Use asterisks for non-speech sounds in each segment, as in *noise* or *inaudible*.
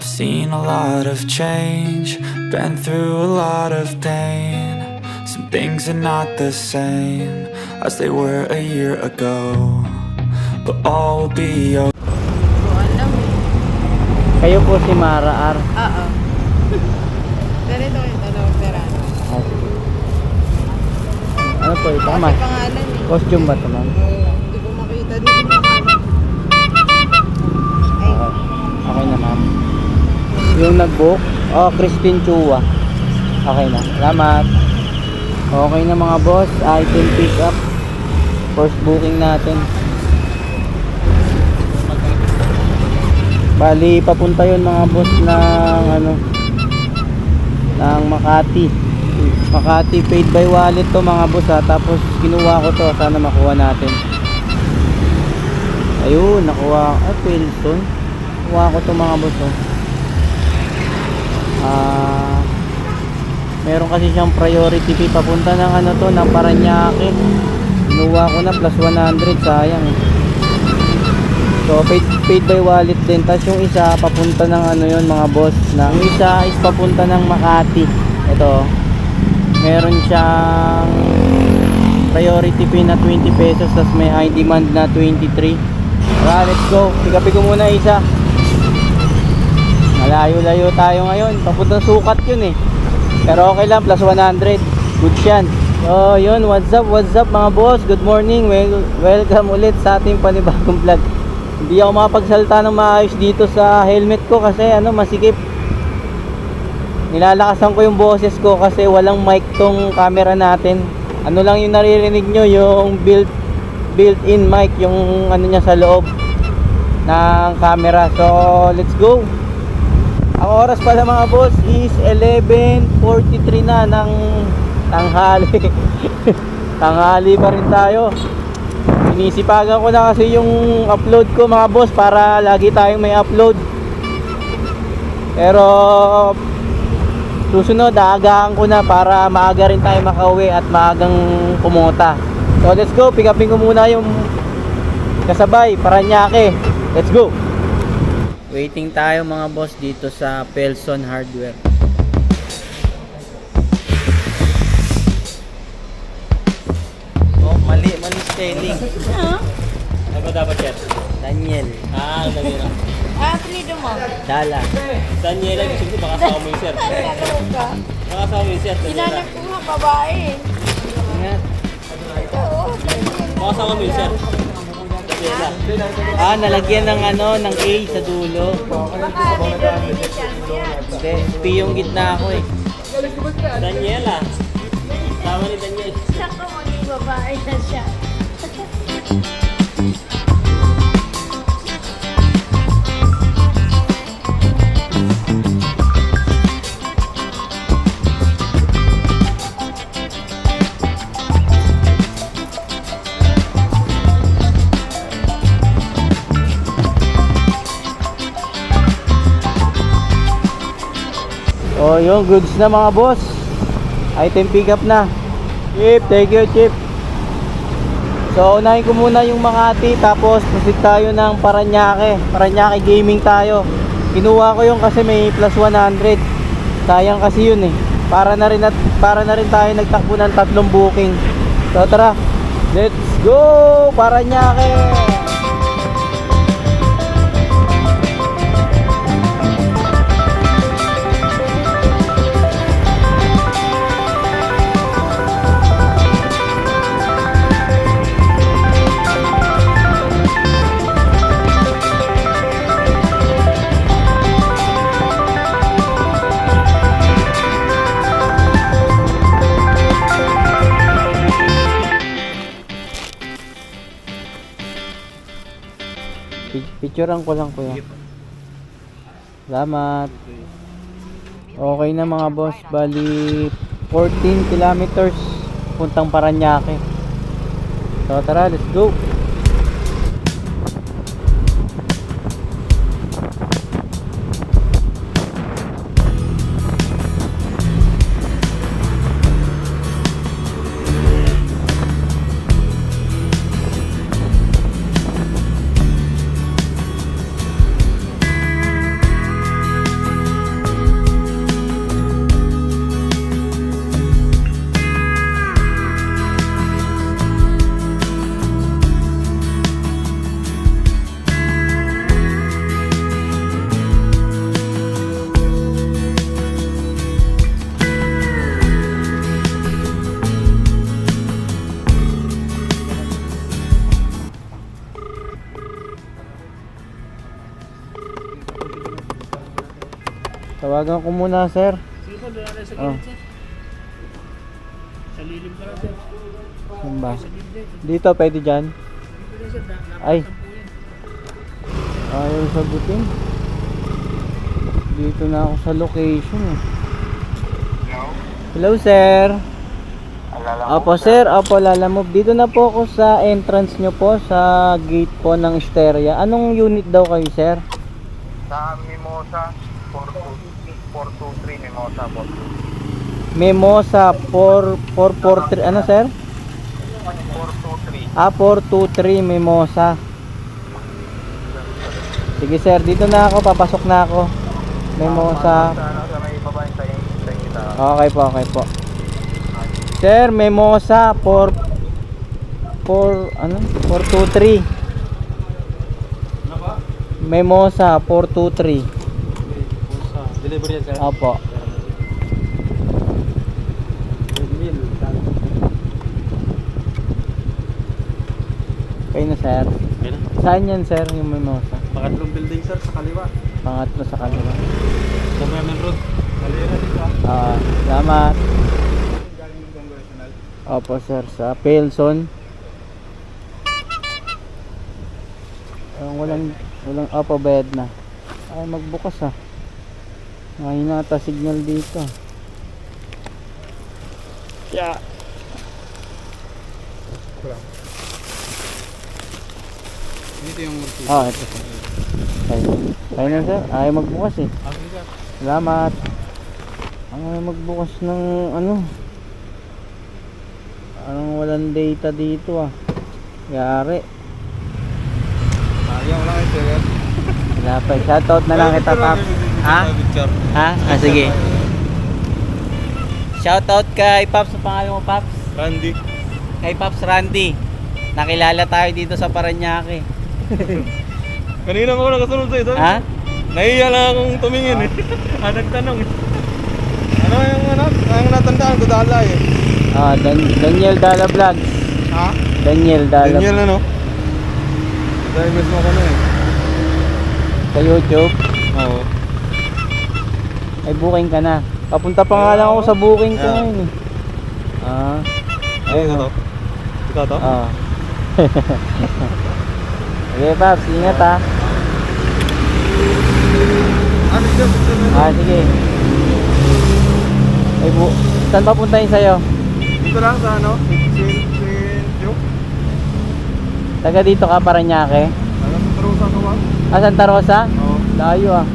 I've seen a lot of change, been through a lot of pain. Some things are not the same as they were a year ago. But all will be okay. alam. Kayo po si Mara R. Oo. *laughs* Ganito yung dalawang perano. Ano po ito? Tama. Kasi pangalan eh. Costume ba ito ma'am? Hindi ko makita. Hindi ko makita. Ay, Okay. Okay na ma'am. Yung nag-book? Oh, Christine Chua. Okay na. Salamat. Okay na mga boss. Item pick up. First booking natin. Bali, papunta yun mga boss ng ano ng Makati. Makati paid by wallet to mga boss ha. Tapos kinuha ko to. Sana makuha natin. Ayun, nakuha. Ah, Pilson. Kuha ko to mga boss oh. Ah, meron kasi siyang priority fee papunta ng ano to, ng Paranaque. Kinuha ko na plus 100, sayang eh. So, paid, paid by wallet din. Tapos yung isa, papunta ng ano yun mga boss. Na, yung isa is papunta ng Makati. Ito. Meron siyang priority fee na 20 pesos. Tapos may high demand na 23. Tara, let's go. Pick ko muna isa. Malayo-layo tayo ngayon. Papuntang sukat yun eh. Pero okay lang, plus 100. Good yan. So, yun. What's up, what's up mga boss? Good morning. Well, welcome ulit sa ating panibagong vlog. Hindi ako makapagsalita ng maayos dito sa helmet ko kasi ano, masikip. Nilalakasan ko yung boses ko kasi walang mic tong camera natin. Ano lang yung naririnig nyo, yung built built-in mic, yung ano niya sa loob ng camera. So, let's go. Ang oras pala mga boss is 11.43 na ng tanghali. *laughs* tanghali pa rin tayo. Inisipagan ko na kasi yung upload ko mga boss para lagi tayong may upload. Pero susunod aagahan ko na para maaga rin tayo makauwi at maagang kumota. So let's go, pick upin ko muna yung kasabay, Paranaque. Let's go! Waiting tayo mga boss dito sa Pelson Hardware. Oh, mali, mali spelling. Ano ba dapat yan? Daniel, Ah, Daniela. ah, apelido mo. Dala. Daniela, gusto ko baka asawa mo yung sir. Ano ka? Baka asawa mo yung sir. Sinanap ko nga babae. Ingat. Ito, oh. Baka asawa mo yung sir. Ah, nalagyan ng ano, ng A sa dulo. Mo. Hindi, P yung gitna ako eh. Daniela. Tama ni Daniel. Saka maging babae na siya. Oh, yung goods na mga boss. Item pick up na. Chip, thank you, Chip. So, unahin ko muna yung Makati tapos proceed tayo ng Paranaque. Paranaque gaming tayo. Kinuha ko yung kasi may plus 100. Sayang kasi yun eh. Para na rin at para na rin tayo nagtakbo ng tatlong booking. So, tara. Let's go! Paranaque! Pi- Picturean ko lang kuya. Salamat. Okay na mga boss, bali 14 kilometers puntang Paranaque. So tara, let's go. Tawagan ko muna, sir. Sige po, doon na sa Oh. gilid, sir. Sa lilim ka lang, sir. Saan ba? Dito, pwede dyan. Dito na, sir. Na- Ay. Ayaw sagutin. Dito na ako sa location eh. Hello, sir. Opo, sir. Opo, lalamove. Dito na po ako sa entrance nyo po, sa gate po ng Steria. Anong unit daw kayo, sir? Sa Mimosa, 423 Mimosa, 423. Mimosa 4, 443. Ano, sir? 423. Ah, 423 Mimosa. Sige, sir. Dito na ako. Papasok na ako. Mimosa. Ano. Okay po, okay po. Sir, Mimosa 4 4 ano? 423. Mimosa 423. Delivery yan, sir. Opo. Kayo na, sir. Okay na. Saan yan, sir, yung Mimosa? Pangatlong building, sir, sa kaliwa. Pangatlo sa kanila. Sa Mamen Road. Kalira dito. Ah, salamat. Opo, sir, sa Pelson. Ang walang walang opo bed na. Ay magbukas ah. Ngayon nata signal dito. Yeah. Dito yung multi. Ah, ito. Kayo. Kayo na sir. Ay magbukas eh. Salamat. Ang ayaw magbukas ng ano. Parang walang data dito ah. Yari. Ayaw lang ito. Wala pa. Shoutout na lang kita, Pap. Ha? Ha? Ah, sige. Shoutout kay Paps. Ang pangalan mo, Paps? Randy. Kay Paps Randy. Nakilala tayo dito sa Paranaque. *laughs* Kanina ko nakasunod sa ito. Ha? Nahiya lang akong tumingin eh. *laughs* ah, nagtanong eh. Ano yung ano? Ang natandaan ko dala eh. Ah, Dan- Daniel Dala Vlogs. Ha? Daniel Dala Daniel ano? Dahil mismo ko na eh. Sa YouTube. Oo. Ay, booking ka na. Papunta pa nga lang ako sa booking ko Yeah. ngayon eh. Ah, Ay, ito to. Ito to? ah. *laughs* Sige, Paps. Ingat ha. Ah. Ah, sige. Ay, bu saan papunta yun sa'yo? Dito lang sa ano? Sin, sin, yung? Taga dito ka, Paranaque? Ano sa Tarusa ka ba? Ah, Santa Rosa? Oo. Layo ah.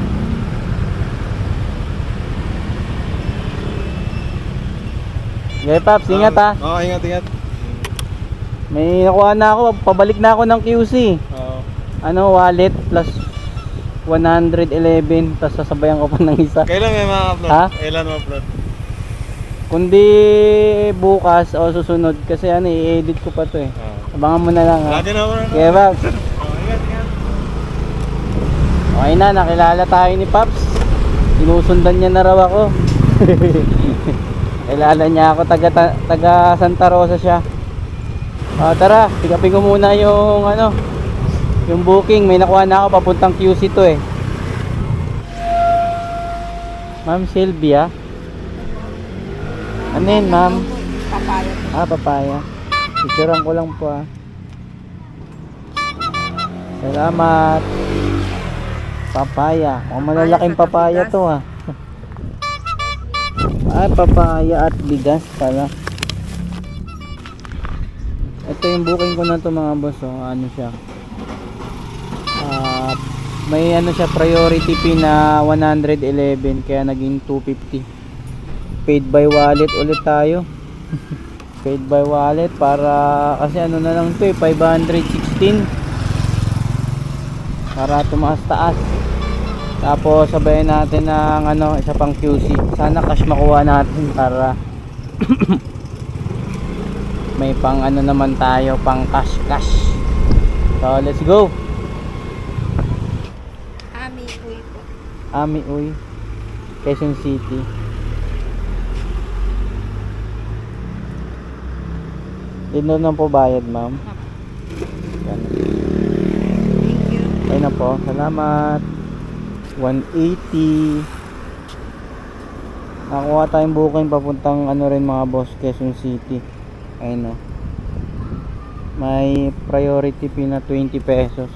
Sige, Paps. Ingat ha. Oo, ingat, ingat. May nakuha na ako. Pabalik na ako ng QC. Oo. Ano, wallet plus 111. Tapos sasabayan ko pa ng isa. Kailan may ma-upload? Ha? Kailan ma-upload? Kundi bukas o susunod kasi ano, i-edit ko pa to eh. Abangan mo na lang ha. Lagi na ako na. Okay, Paps. Okay na, nakilala tayo ni Paps. Sinusundan niya na raw ako. *laughs* Kilala niya ako, taga, taga Santa Rosa siya. Ah, tara, pikapin ko muna yung ano, yung booking. May nakuha na ako papuntang QC to eh. Ma'am Sylvia. Ano yun, ma'am? Papaya. Ah, papaya. Picturean ko lang po ah. Salamat. Papaya. Kung malalaking papaya to ah. Ah, papaya at bigas pala. Ito yung booking ko na to mga boss. Oh. Ano siya? Ah, may ano siya priority fee na 111 kaya naging 250 paid by wallet ulit tayo *laughs* paid by wallet para kasi ano na lang to eh 516 para tumaas taas tapos sabayan natin ng ano isa pang QC sana cash makuha natin para *coughs* may pang ano naman tayo pang cash cash so let's go Ami, uy po. Ami Uy Quezon City Dito na po bayad ma'am. Thank you. Ayun na po, salamat. 180. Nakuha tayong booking papuntang ano rin mga boss, Quezon City. Ayun o. May priority fee na 20 pesos.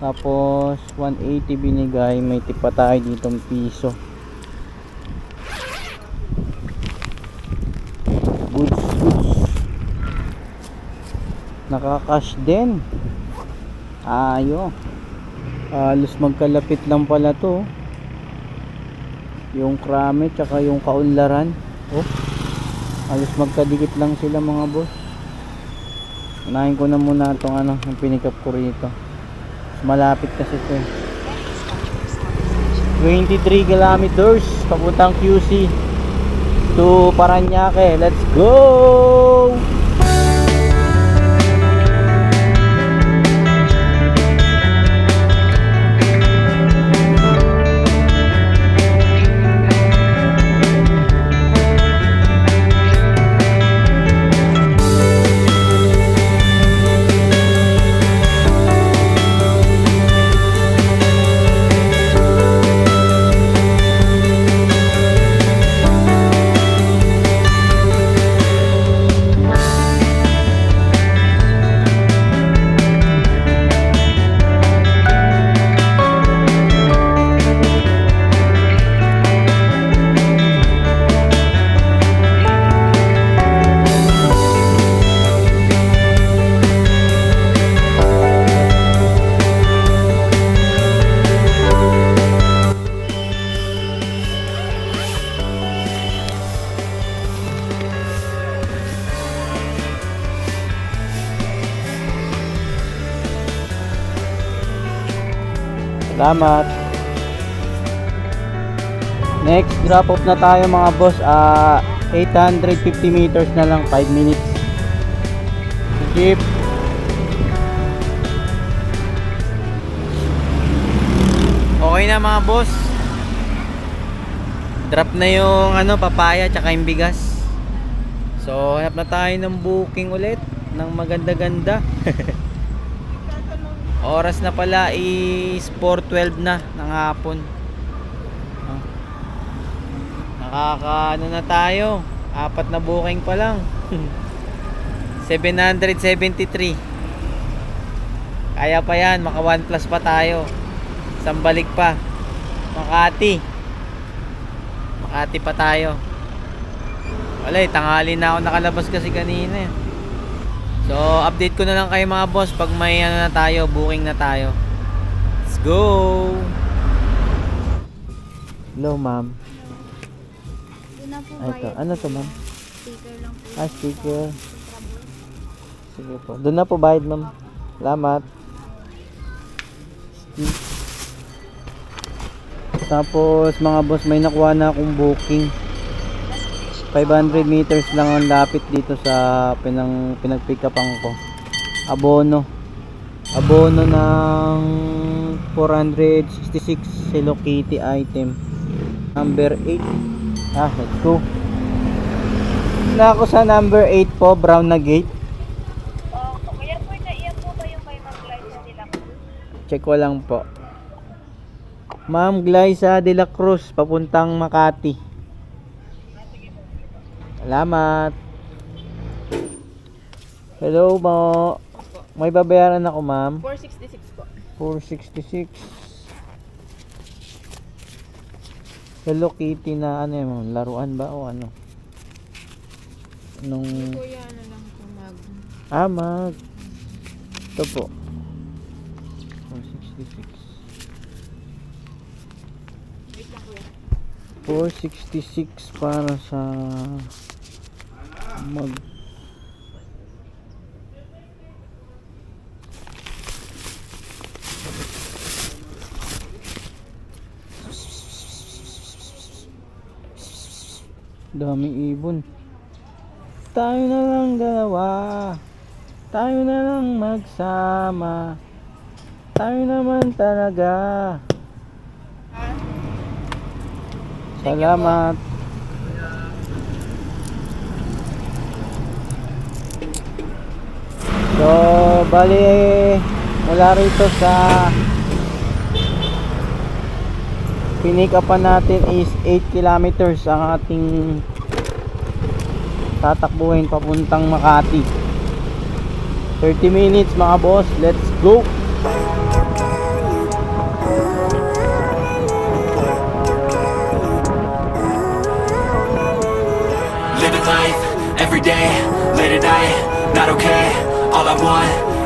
Tapos 180 binigay, may tip pa tayo ditong piso. Goods, goods. Nakakash din. Ayo. Halos magkalapit lang pala to. Yung krame tsaka yung kaunlaran. Oh. Halos magkadikit lang sila mga boss. Unahin ko na muna itong ano, yung pinikap ko rito. Malapit kasi ito eh. 23 kilometers papuntang QC to Paranaque. Let's go! Salamat. Next drop off na tayo mga boss. Ah 850 meters na lang 5 minutes. Jeep. Okay na mga boss. Drop na yung ano papaya tsaka yung bigas. So, hanap na tayo ng booking ulit ng maganda-ganda. *laughs* Oras na pala is 4.12 na ng hapon. Ah. Nakaka ano na tayo. Apat na booking pa lang. *laughs* 773. Kaya pa yan, maka 1 plus pa tayo. Isang balik pa. Makati. Makati pa tayo. Wala eh, tanghali na ako nakalabas kasi kanina eh. So, update ko na lang kayo mga boss pag may ano na tayo, booking na tayo. Let's go! Hello, ma'am. Yun na po Ay, ito. Ano to, ma'am? Sticker lang po. Ah, sticker. Sige po. Doon na po bayad, ma'am. Salamat. Tapos, mga boss, may nakuha na akong booking. 500 meters lang ang lapit dito sa pinang pinagpick-upan ko. Abono. Abono ng 466 Hello Kitty item. Number 8. Ah, let's go. Na ako sa number 8 po, brown na gate. Oh, kuya po, iyan po ba yung kay mag-glide sa nila po? Check ko lang po. Ma'am Glyza de la Cruz, papuntang Makati. Salamat. Hello mo. May babayaran ako, ma'am. 466 po. 466. Hello Kitty na ano yun, laruan ba o ano? Nung Kuya, ano lang po mag... Ah, mag. Ito po. 466. 466 para sa mag. Daming ibon. Tayo na lang dalawa. Tayo na lang magsama. Tayo naman talaga. Salamat so bali mula rito sa pinick upan natin is 8 kilometers ang ating tatakbuhin papuntang Makati. 30 minutes mga boss. Let's go! Living life, every day, late at night, not okay Want,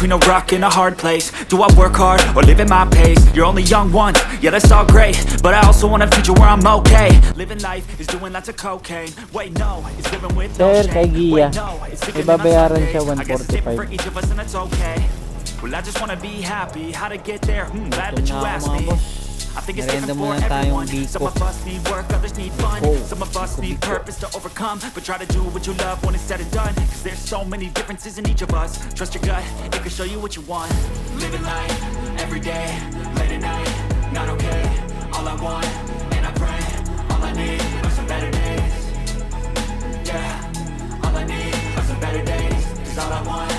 between a rock and a hard place. Do I work hard or live at my pace? You're only young once, yeah that's all great. But I also want a future where I'm okay. Living life is doing lots of cocaine. Wait no, it's living with no Sir, kay Gia, Wait no, it's may thinking on babayaran Sunday. siya I guess it's different for 145. each of us and that's okay. Well I just wanna be happy, how to get there, hmm, glad that you Gutom na ako, asked me I think it's Merienda for muna tayong everyone. Some biko. of us need work, others need fun. Oh, Some of us need purpose to overcome. But try to do what you love when it's said and done. Cause there's so many differences in each of us. Trust your gut, it can show you what you want. Living life, every day, late at night, not okay All I want, and I pray All I need are some better days. Yeah, all I need are some better days. Cause all I want,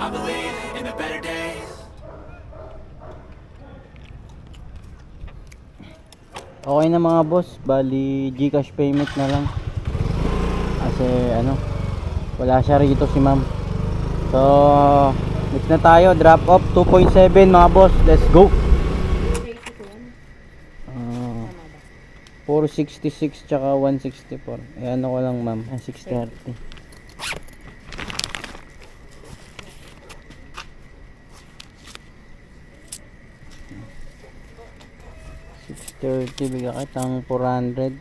I believe in the better days Okay na mga boss, bali Gcash payment na lang. Kasi ano, wala siya rito si ma'am. So, next na tayo, drop off 2.7 mga boss, let's go! Ah, 466 tsaka 164. Eh ano ko lang ma'am, ah, 630. Thirty. bigyan kitang 400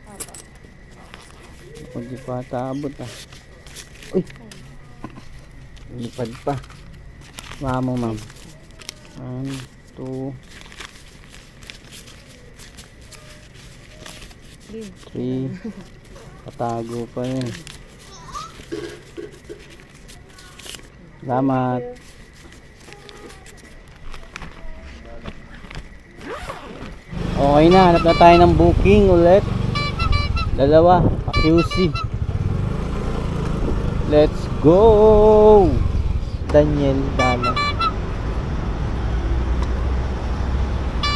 Pag di pa taabot ah. Uy! Lipad pa. Mamo ma'am. 1, 2 3 Patago pa yun Salamat Okay na, hanap na tayo ng booking ulit. Dalawa, QC. Let's go! Daniel Dala.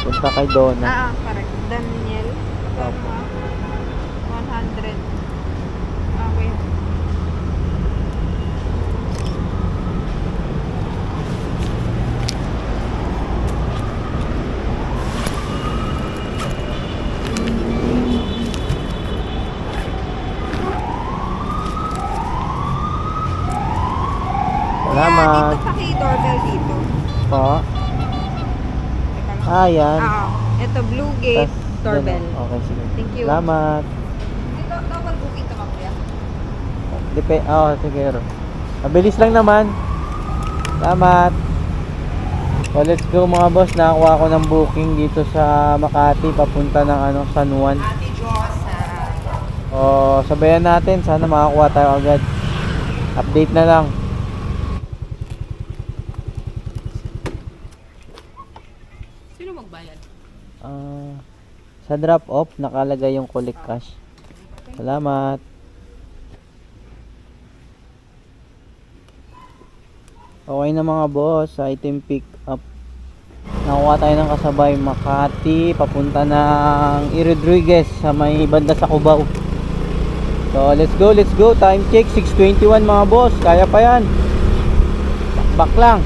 Punta kay Donna. Ah, correct. Daniel. Opo. 100. Okay. Salamat. Yeah, dito paki-doorbell dito. Po. Teka lang. Ah, yan. Ah, ito blue gate Tas, doorbell. Okay, sige. Thank you. Salamat. Dito, double booking ka ba kuya? Depe oh, sige. Mabilis lang naman. Salamat. So, let's go mga boss. Nakakuha ko ng booking dito sa Makati papunta ng ano, San Juan. Ate Josa. O, sabayan natin. Sana makakuha tayo agad. Update na lang. Sa drop off, nakalagay yung collect cash. Salamat. Okay na mga boss, item pick up. Nakuha tayo ng kasabay Makati, papunta ng E. Rodriguez sa may banda sa Cubao. So, let's go, let's go. Time check, 6.21 mga boss. Kaya pa yan. Back lang.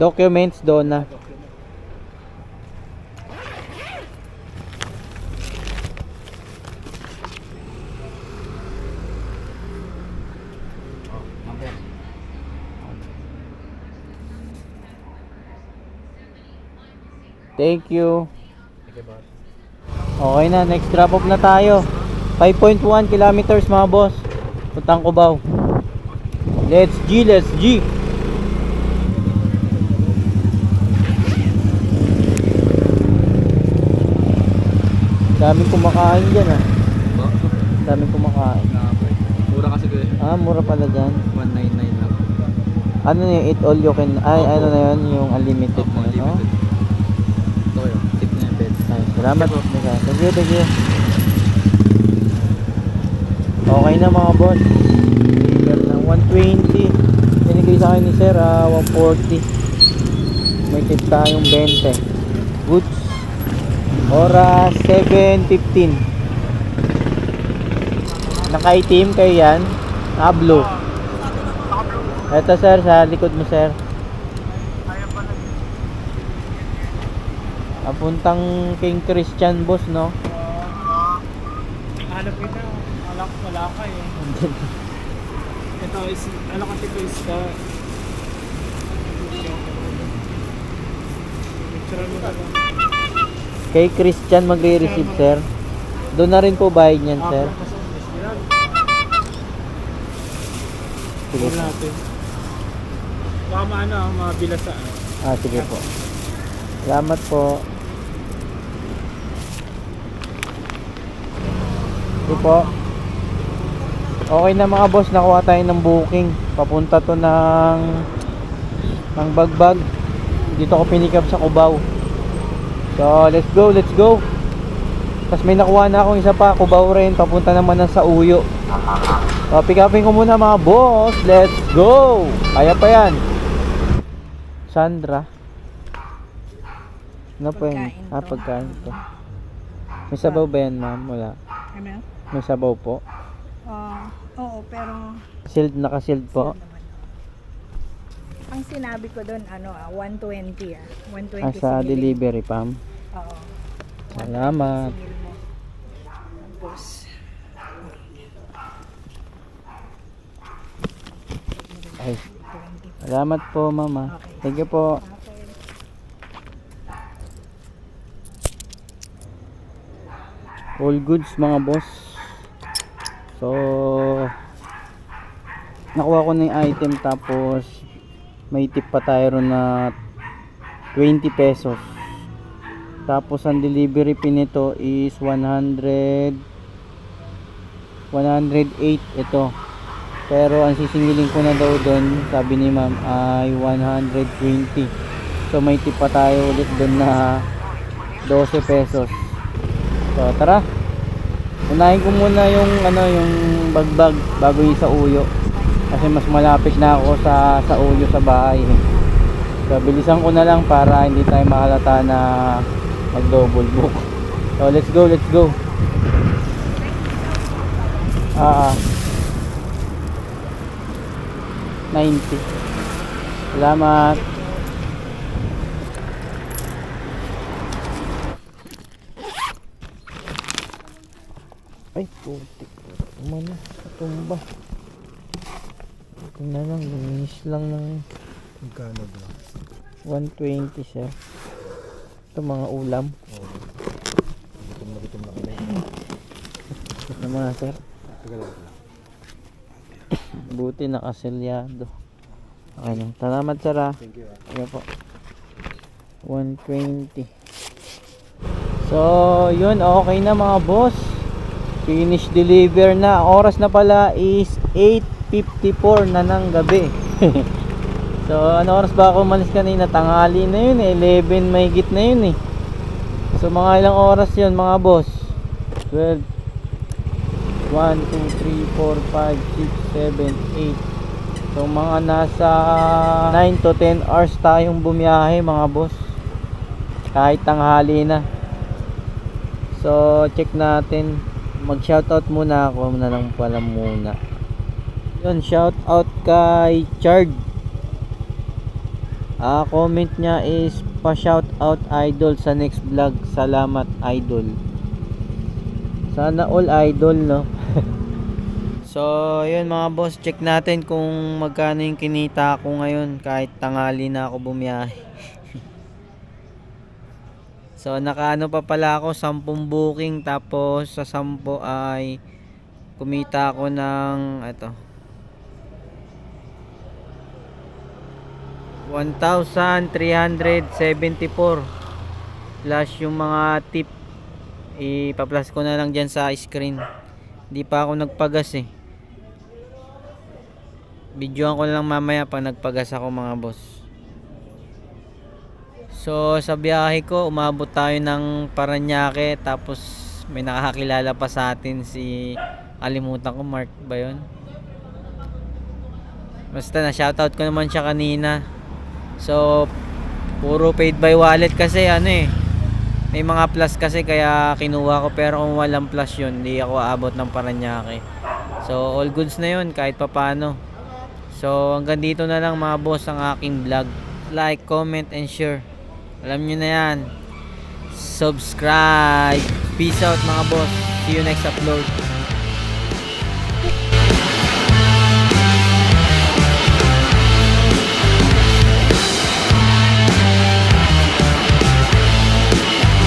Documents doon na. Thank you. Okay na, next drop off na tayo. 5.1 kilometers mga boss. Putang Cubao. Let's G, let's G. Daming kumakain dyan ah. Daming kumakain. Mura kasi ko eh. Ah, mura pala dyan. 199 lang. Ano na yung eat all you can, ay ano na yun, yung unlimited na yun, no? Ito kayo. Tip na yung bed. Ay, salamat. Thank you, thank you. Okay na mga boss. Deliver ng 120. Binigay sa akin ni sir, ah, 140. May tip tayong 20. Goods. Oras 7.15. Naka-itim kayo yan. Naka-blue. Ito sir, sa likod mo sir. Apuntang King Christian boss, no? Hanap kita. Wala, wala ka eh. Ito is, ano kasi ko is ka. Picture mo. Kay Christian magre-receive, sir. Doon na rin po bayad niyan, sir. Kasi yan. Sige. Tingnan natin. Baka maano, ah, mabila sa Ah, sige po. Salamat po. Sige po. Okay na mga boss, nakuha tayo ng booking. Papunta to ng ng Bagbag. Dito ko pinikap sa Cubao. So, let's go, let's go. Tapos may nakuha na akong isa pa, Cubao rin. Papunta naman na sa Uyo. So, pick upin ko muna mga boss. Let's go! Kaya pa yan. Sandra. Ano po yan? Pagkain Ah, pagkain to. May sabaw ba yan, ma'am? Wala. Ano? May sabaw po. Ah, oo, pero Sealed, naka-sealed po. ang sinabi ko doon, ano ah, 120 ah. 120 Ah, sa sinili. delivery, pam. Oo. Salamat. Sinil mo. Tapos, Ay, 20. salamat po, mama. Okay. Thank you po. Okay. All goods, mga boss. So, nakuha ko na yung item tapos may tip pa tayo na 20 pesos. Tapos ang delivery fee nito is 100 108 ito. Pero ang sisingilin ko na daw doon, sabi ni ma'am ay 120. So may tip pa tayo ulit doon na 12 pesos. So tara. Unahin ko muna yung ano yung bagbag bago yung sa uyo. Kasi mas malapit na ako sa sa uyo sa bahay. So bilisan ko na lang para hindi tayo makalata na mag double book. So let's go, let's go. Ah. ah. 90. Salamat. Tumba. Ito na lang, luminis lang ng Magkano ba? 120 sir. Ito mga ulam. Gutom na gutom na kami. Ito mga sir. Tagal lang. Buti nakaselyado. Okay lang. Salamat sir ah. Thank you ah. Ano po? 120. So, yun. Okay na mga boss. Finish deliver na. Oras na pala is 8.54 na ng gabi. *laughs* so, ano oras ba ako umalis kanina? Tanghali na yun eh. 11 may git na yun eh. So, mga ilang oras yun mga boss? 12 1, 2, 3, 4, 5, 6, 7, 8 So mga nasa 9 to 10 hours tayong bumiyahe mga boss Kahit tanghali na So check natin Mag shoutout muna ako na lang pala muna Yun shoutout kay Chard Ah, comment niya is pa shout out idol sa next vlog. Salamat idol. Sana all idol no. *laughs* so, yun mga boss, check natin kung magkano yung kinita ko ngayon kahit tangali na ako bumiyahe. So, nakaano pa pala ako 10 booking tapos sa 10 ay kumita ako ng ito 1,374 plus yung mga tip ipa-plus ko na lang dyan sa screen. Hindi pa ako nagpagas eh. Videoan ko lang mamaya pag nagpagas ako mga boss so sa biyahe ko umabot tayo ng Paranaque tapos may nakakakilala pa sa atin si kalimutan ko Mark ba yun basta na shoutout ko naman siya kanina So, puro paid by wallet kasi ano eh. May mga plus kasi kaya kinuha ko pero kung walang plus yun, hindi ako aabot ng Paranaque. So, all goods na yun kahit papano. So, hanggang dito na lang mga boss ang aking vlog. Like, comment, and share. Alam nyo na yan. Subscribe. Peace out mga boss. See you next upload.